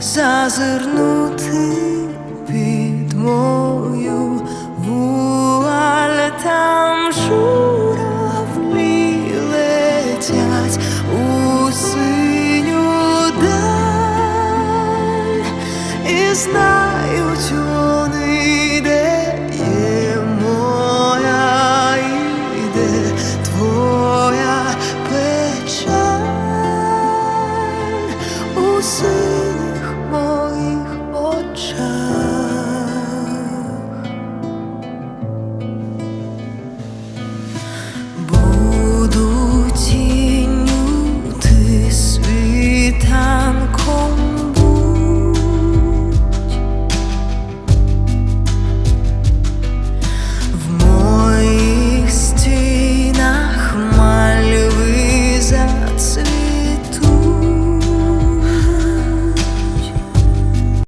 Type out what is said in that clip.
зазирнути під мою вуаль там журавлі летять у синю даль і знають вони, де є моя і твоя печаль. see